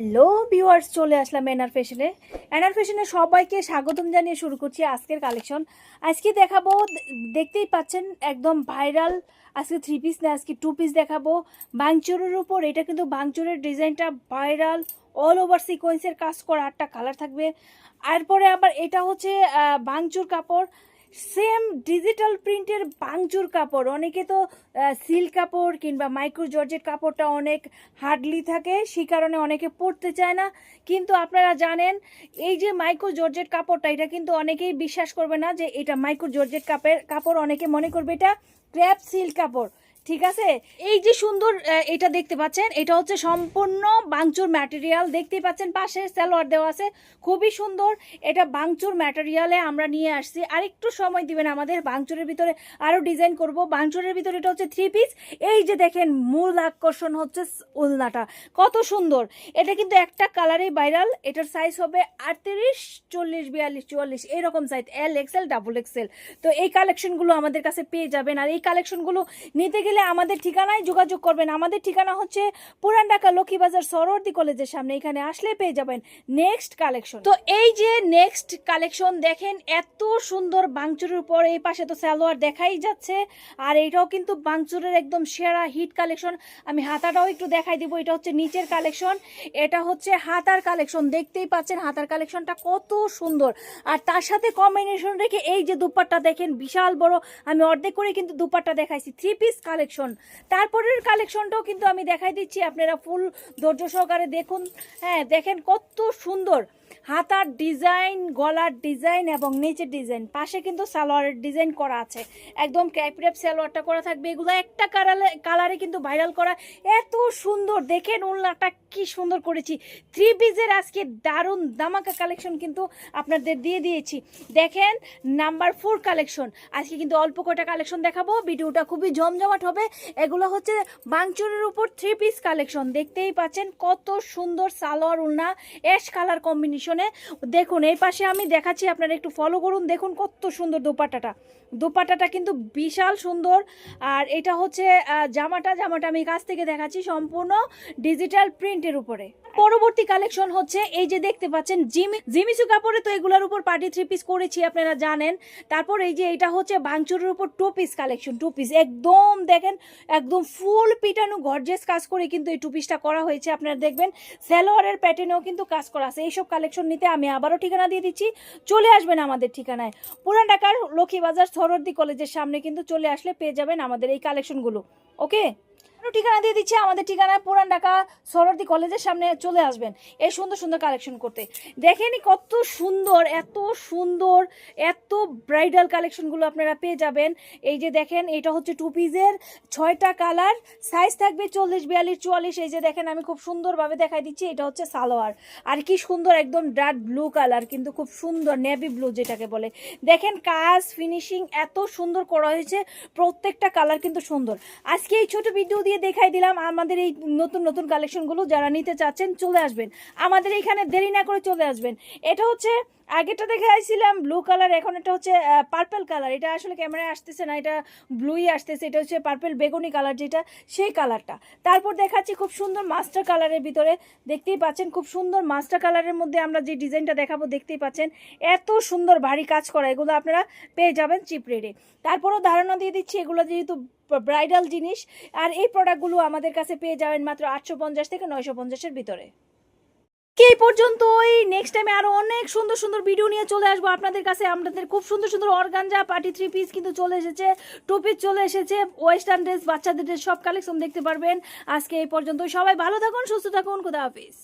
Hello viewers চলে আসলাম NR ফ্যাশনে NR ফ্যাশনে সবাইকে স্বাগতম জানিয়ে শুরু করছি আজকের কালেকশন আজকে দেখাবো, দেখতেই পাচ্ছেন, একদম ভাইরাল আজকে থ্রি পিস না, আজকে টু পিস দেখাবো। বাংচুরের উপর, এটা কিন্তু বাংচুরের ডিজাইনটা ভাইরাল অল ওভার সিকোয়েন্সের কাজ করা আটটা কালার থাকবে। এরপরে আবার এটা হচ্ছে বাংচুর কাপড়। সেম ডিজিটাল প্রিন্টের বাংচুর কাপড়। অনেকে তো সিল্ক কাপড় কিংবা মাইক্রো জর্জের কাপড়টা অনেক হার্ডলি থাকে, সেই কারণে অনেকে পরতে চায় না। কিন্তু আপনারা জানেন, এই যে মাইক্রো জর্জের কাপড়টা, এটা কিন্তু অনেকেই বিশ্বাস করবে না যে এটা মাইক্রো জর্জের কাপের, কাপড় অনেকে মনে করবে এটা ক্র্যাপ সিল্ক কাপড়। ঠিক আছে? এই যে সুন্দর এটা দেখতে পাচ্ছেন, এটা হচ্ছে সম্পূর্ণ বাংচুর ম্যাটেরিয়াল দেখতেই পাচ্ছেন পাশে স্যালোয়ার দেওয়া আছে, খুবই সুন্দর। এটা বাংচুর ম্যাটেরিয়ালে আমরা নিয়ে আসছি। আর একটু সময় দিবেন আমাদের বাংচুরের ভিতরে আরও ডিজাইন করব। বাংচুরের ভিতরে এটা হচ্ছে থ্রি পিস এই যে দেখেন, মূল আকর্ষণ হচ্ছে উলনাটা কত সুন্দর। এটা কিন্তু একটা কালারেই ভাইরাল এটার সাইজ হবে আটত্রিশ, চল্লিশ, বিয়াল্লিশ, চুয়াল্লিশ। এরকম size L XL double XL তো এই কালেকশনগুলো আমাদের কাছে পেয়ে যাবেন। আর এই কালেকশনগুলো নিতে গেলে আমাদের ঠিকানায় যোগাযোগ করবেন। আমাদের ঠিকানা হচ্ছে পুরান ঢাকা লক্ষ্মীবাজার সরোয়ার্দি কলেজের সামনে। এখানে আসলে পেয়ে যাবেন নেক্সট কালেকশন। তো এই যে নেক্সট কালেকশন দেখেন, এত সুন্দর বাংচুরের উপর এই পাশে তো সালোয়ার দেখাই যাচ্ছে। আর এটাও কিন্তু বাংচুরের একদম সেরা হিট কালেকশন। আমি হাতাটাও একটু দেখাই দিব, এটা হচ্ছে নিচের কালেকশন। এটা হচ্ছে হাতার কালেকশন, দেখতেই পাচ্ছেন হাতার কালেকশনটা কত সুন্দর। আর তার সাথে কম্বিনেশন রেখে এই যে দুপাট্টা দেখেন, বিশাল বড়। আমি অর্ধেক করে কিন্তু দুপাট্টা দেখাইছি থ্রি পিস কালেকশন। তারপরের কালেকশনটাও কিন্তু আমি দেখাই দিচ্ছি। আপনারা ফুল ধৈর্য সহকারে দেখুন। হ্যাঁ দেখেন কত সুন্দর। হাতার ডিজাইন, গলার ডিজাইন এবং নিচের ডিজাইন। পাশে কিন্তু সালোয়ারের ডিজাইন করা আছে। একদম ক্যাপরেপ সালোয়ারটা করা থাকবে। এগুলো একটা কালারে কালারে কিন্তু ভাইরাল করা। এত সুন্দর! দেখেন উল্লাটা কি সুন্দর করেছি। থ্রি পিসের আজকে দারুণ দামাকা কালেকশন কিন্তু আপনাদের দিয়ে দিয়েছি। দেখেন, নাম্বার ফোর কালেকশন। আজকে কিন্তু অল্প কটা কালেকশন দেখাবো। ভিডিওটা খুবই জমজমাট হবে। এগুলো হচ্ছে বাংচুরের উপর থ্রি পিস কালেকশন। দেখতেই পাচ্ছেন কত সুন্দর সালোয়ার উলনা। অ্যাশ কালার কম্বিনেশনে দেখুন, এই পাশে আমি দেখাচ্ছি, আপনারা একটু ফলো করুন। দেখুন কত সুন্দর দোপাট্টাটা। দোপাট্টাটা কিন্তু বিশাল সুন্দর। আর এটা হচ্ছে জামাটা জামাটা আমি কাছ থেকে দেখাচ্ছি সম্পূর্ণ ডিজিটাল প্রিন্টের উপরে। পরবর্তী কালেকশন হচ্ছে এই যে দেখতে পাচ্ছেন, জিমি জিমিসু কাপড়ে তো এগুলোর উপর পার্টি থ্রি পিস করেছি, আপনারা জানেন। তারপর এই যে এটা হচ্ছে ভাঙচুরের উপর two piece collection two piece একদম দেখেন, একদম ফুল পিটানো গর্জেস কাজ করে কিন্তু এই টু পিসটা করা হয়েছে, আপনারা দেখবেন। সালোয়ারের প্যাটার্নেও কিন্তু কাজ করা আছে। এইসব কালেকশন নিতে আমি আবারও ঠিকানা দিয়ে দিচ্ছি। চলে আসবেন আমাদের ঠিকানায়। পুরান ঢাকার লক্ষ্মীবাজার সরোর্দি কলেজের সামনে কিন্তু চলে আসলে পেয়ে যাবেন আমাদের এই কালেকশনগুলো ওকে ঠিকানা দিয়ে দিচ্ছি, আমাদের ঠিকানায় পুরান ঢাকা সরোর্দি কলেজের সামনে চলে আসবেন এই সুন্দর সুন্দর কালেকশন করতে। দেখেনি কত সুন্দর, এত সুন্দর, এত ব্রাইডাল কালেকশনগুলো আপনারা পেয়ে যাবেন। এই যে দেখেন, এটা হচ্ছে টু পিসের ছয়টা কালার সাইজ থাকবে চল্লিশ, বিয়াল্লিশ, চুয়াল্লিশ। এই যে দেখেন, আমি খুব সুন্দরভাবে দেখাই দিচ্ছি, এটা হচ্ছে সালোয়ার। আর কি সুন্দর একদম ডার্ক ব্লু কালার কিন্তু খুব সুন্দর নেভি ব্লু যেটাকে বলে। দেখেন, কাজ ফিনিশিং এত সুন্দর করা হয়েছে, প্রত্যেকটা কালার কিন্তু সুন্দর। আজকে এই ছোট ভিডিও দিয়ে দেখাই দিলাম আমাদের এই নতুন নতুন কালেকশনগুলো যারা নিতে চাচ্ছেন চলে আসবেন। আমাদের এখানে দেরি না করে চলে আসবেন। এটা হচ্ছে আগেটা দেখাইছিলাম ব্লু কালার এখন এটা হচ্ছে পার্পল কালার এটা আসলে ক্যামেরায় আসতেছে না, এটা ব্লুই আসতেছে। এটা হচ্ছে পার্পেল বেগুনি কালার যেটা, সেই কালারটা তারপর দেখাচ্ছি খুব সুন্দর মাস্টার কালারের ভিতরে। দেখতেই পাচ্ছেন, খুব সুন্দর মাস্টার কালারের মধ্যে আমরা যে ডিজাইনটা দেখাবো, দেখতেই পাচ্ছেন, এত সুন্দর ভারী কাজ করা। এগুলো আপনারা পেয়ে যাবেন চিপ রেটে তারপরও ধারণা দিয়ে দিচ্ছি, এগুলো যেহেতু ব্রাইডাল জিনিস, আর এই প্রোডাক্টগুলো আমাদের কাছে পেয়ে যাবেন মাত্র আটশো পঞ্চাশ থেকে নয়শো পঞ্চাশের ভিতরে। কি এই পর্যন্তই। নেক্সট টাইমে আরও অনেক সুন্দর সুন্দর ভিডিও নিয়ে চলে আসব আপনাদের কাছে। আপনাদের খুব সুন্দর সুন্দর অর্গানজা পার্টি থ্রি পিস কিন্তু চলে এসেছে। টুপি চলে এসেছে। ওয়েস্টার্ন ড্রেস বাচ্চাদের ড্রেস সব কালেকশন দেখতে পারবেন। আজকে এই পর্যন্ত সবাই ভালো থাকুন, সুস্থ থাকুন। খুদা হাফিজ।